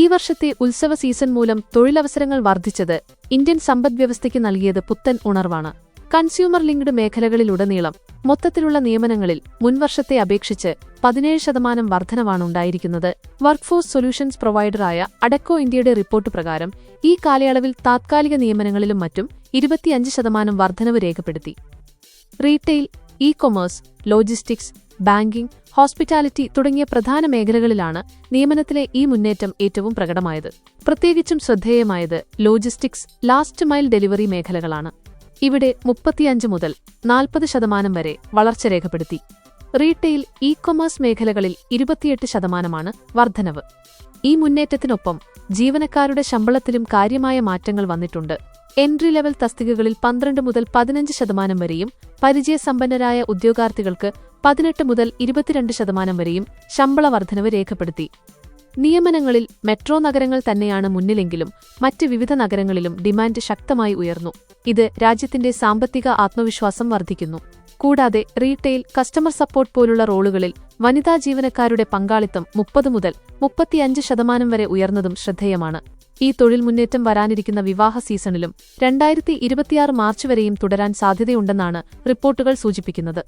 ഈ വർഷത്തെ ഉത്സവ സീസൺ മൂലം തൊഴിലവസരങ്ങൾ വർദ്ധിച്ചത് ഇന്ത്യൻ സമ്പദ്വ്യവസ്ഥയ്ക്ക് നൽകിയത് പുത്തൻ ഉണർവാണ്. കൺസ്യൂമർ ലിങ്ക്ഡ് മേഖലകളിലുടനീളം മൊത്തത്തിലുള്ള നിയമനങ്ങളിൽ മുൻവർഷത്തെ അപേക്ഷിച്ച് പതിനേഴ് ശതമാനം വർധനവാണ് ഉണ്ടായിരിക്കുന്നത്. വർക്ക്ഫോഴ്സ് സൊല്യൂഷൻസ് പ്രൊവൈഡറായ അടക്കോ ഇന്ത്യയുടെ റിപ്പോർട്ട് പ്രകാരം ഈ കാലയളവിൽ താത്കാലിക നിയമനങ്ങളിലും മറ്റും ഇരുപത്തിയഞ്ച് ശതമാനം വർധനവ് രേഖപ്പെടുത്തി. Retail e commerce logistics banking hospitality തുടങ്ങിയ പ്രധാന മേഖലകളിലാണ് നിയമനത്തിലെ ഈ മുന്നേറ്റം ഏറ്റവും പ്രകടമായത്. പ്രത്യേകിച്ചും ശ്രദ്ധേയമായത് ലോജിസ്റ്റിക്സ് ലാസ്റ്റ് മൈൽ ഡെലിവറി മേഖലകളാണ്. ഇവിടെ മുപ്പത്തിയഞ്ച് മുതൽ നാൽപ്പത് ശതമാനം വരെ വളർച്ച രേഖപ്പെടുത്തി. റീറ്റെയിൽ ഇ കൊമേഴ്സ് മേഖലകളിൽ ഇരുപത്തിയെട്ട് ശതമാനമാണ് വർധനവ്. ഈ മുന്നേറ്റത്തിനൊപ്പം ജീവനക്കാരുടെ ശമ്പളത്തിലും കാര്യമായ മാറ്റങ്ങൾ വന്നിട്ടുണ്ട്. എൻട്രി ലെവൽ തസ്തികകളിൽ പന്ത്രണ്ട് മുതൽ പതിനഞ്ച് ശതമാനം വരെയും പരിചയസമ്പന്നരായ ഉദ്യോഗാർത്ഥികൾക്ക് പതിനെട്ട് മുതൽ ഇരുപത്തിരണ്ട് ശതമാനം വരെയും ശമ്പള വർധനവ് രേഖപ്പെടുത്തി. നിയമനങ്ങളിൽ മെട്രോ നഗരങ്ങൾ തന്നെയാണ് മുന്നിലെങ്കിലും മറ്റ് വിവിധ നഗരങ്ങളിലും ഡിമാൻഡ് ശക്തമായി ഉയർന്നു. ഇത് രാജ്യത്തിന്റെ സാമ്പത്തിക ആത്മവിശ്വാസം വർദ്ധിക്കുന്നു കൂടാതെ റീറ്റെയിൽ കസ്റ്റമർ സപ്പോർട്ട് പോലുള്ള റോളുകളിൽ വനിതാ ജീവനക്കാരുടെ പങ്കാളിത്തം മുപ്പത് മുതൽ മുപ്പത്തിയഞ്ച് ശതമാനം വരെ ഉയർന്നതും ശ്രദ്ധേയമാണ്. ഈ തൊഴിൽ മുന്നേറ്റം വരാനിരിക്കുന്ന വിവാഹ സീസണിലും രണ്ടായിരത്തി ഇരുപത്തിയാറ് മാർച്ച് വരെയും തുടരാൻ സാധ്യതയുണ്ടെന്നാണ് റിപ്പോർട്ടുകൾ സൂചിപ്പിക്കുന്നത്.